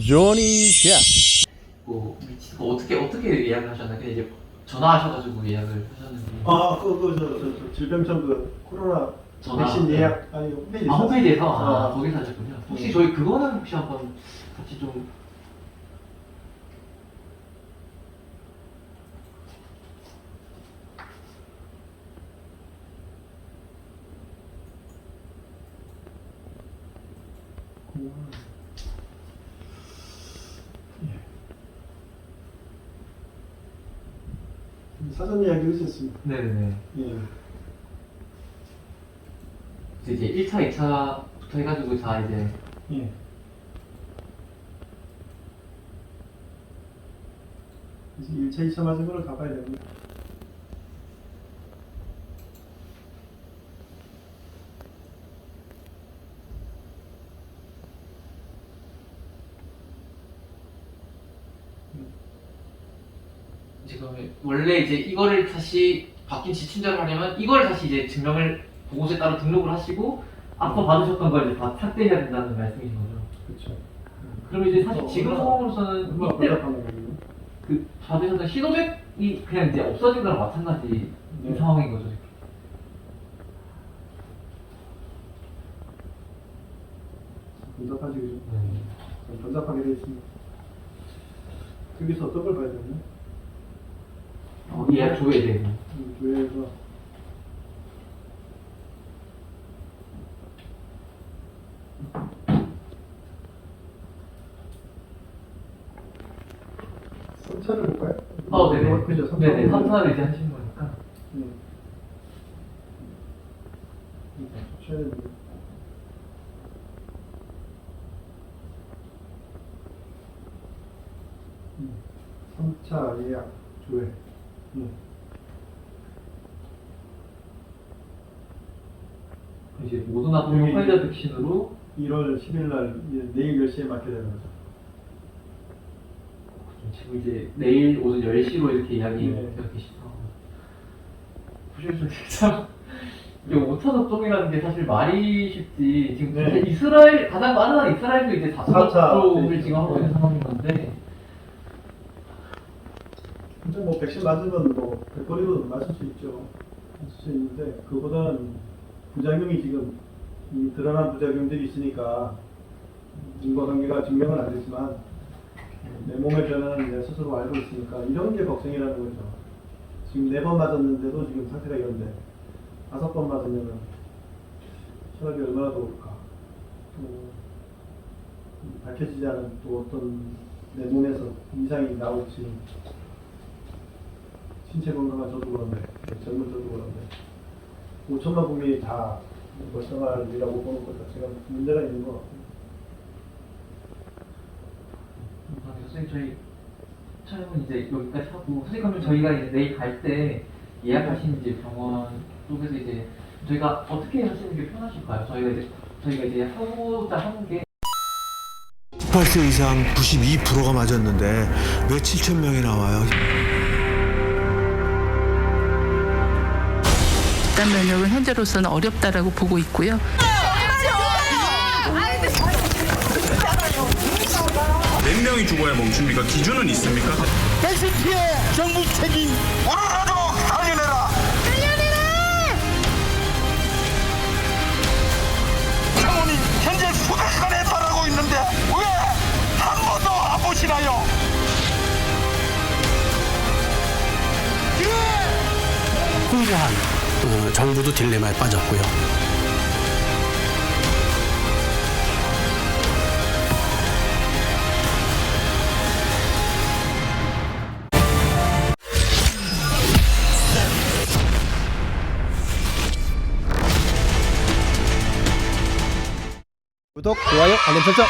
조니 셰프 뭐 어떻게 어떻게 예약을 하셨나요? 그냥 이제 전화하셔가지고 예약을 하셨는지. 아, 그, 그, 저, 저, 저 질병청 그 코로나 전화, 백신 네. 예약, 아니, 홈페이지. 아 홈페이지에서 아, 아, 거기서 하셨군요. 혹시 네. 저희 그거는 혹시 한번 같이 좀 사전 예약이 있었습니다. 네네네. 예. 그래서 이제 1차, 2차부터 해가지고 다 이제 예. 이제 1차, 2차 맞은 거를 가봐야 됩니다. 지금 원래 이제 이거를 다시 바뀐 지침자를 하려면 이걸 다시 이제 증명을 보고서에 따라 등록을 하시고 앞서 음. 받으셨던 걸 이제 다 삭제해야 된다는 말씀이신 거죠. 그렇죠. 그럼 이제 사실 어, 지금 상황으로서는 이때 거예요? 그 받으셨던 시도백이 그냥 이제 없어진 거랑 마찬가지 네. 상황인 거죠. 지금. 복잡하지, 그죠? 네. 되어 있습니다. 여기서 어떤 걸 봐야 되나? 어, 대해서. 음, 교회에서 선차를 볼까요? 어, 네네. 그죠? 선차 네네. 3차를 이제 하시는 거니까. 네. 쳐야 됩니다. 음, 3차 예약 조회. 음. 이제 모든 여기- 화이자 백신으로 1월 10일 날 내일 10시에 맞게 되는 거죠. 지금 이제 내일 오전 10시로 이렇게 예약이 네. 되어 계시다. 보시면 진짜 이게 5차 접종이라는 게 사실 말이 쉽지 지금 네. 이스라엘 가장 빠른 한 이스라엘도 이제 4차 사차 접종을 네. 지금 하고 있는 상황인 건데 근데 뭐 백신 맞으면 뭐 백거리로 맞을 수 있죠. 맞을 수 있는데 그보다는 부작용이 지금 이 드러난 부작용들이 있으니까 인과관계가 증명은 안 되지만 내 몸의 변화는 내가 스스로 알고 있으니까 이런 게 걱정이라는 거죠. 지금 네 번 맞았는데도 지금 상태가 이런데 다섯 번 맞으면은 혈압이 얼마나 더 오를까. 또 밝혀지지 않은 또 어떤 내 몸에서 이상이 나올지 신체 건강한 저도 그런데 젊은 저도 그런데 5천만 국민이 다 멀쩡할이라고 보는 것 자체가 문제가 있는 것 같아요. 아, 선생님 저희 촬영은 이제 여기까지 하고 선생님 그러면 저희가 이제 내일 갈 때 예약하신 이제 병원 쪽에서 이제 저희가 어떻게 하시는 게 편하실까요? 저희가 이제 저희가 이제 하고자 하는 게 18세 이상 92%가 맞았는데 왜 7천 명이 나와요? 집단 면역은 현재로서는 어렵다라고 보고 있고요. 몇 명이 죽어야 멈춥니까? 기준은 있습니까? 피해 정부 책임 우러러도 살려내라 창원이 현재 수백건에 달하고 있는데 왜 한 번도 안 보시나요? 풍부한 어, 정부도 딜레마에 빠졌고요. 구독, 좋아요, 알림 설정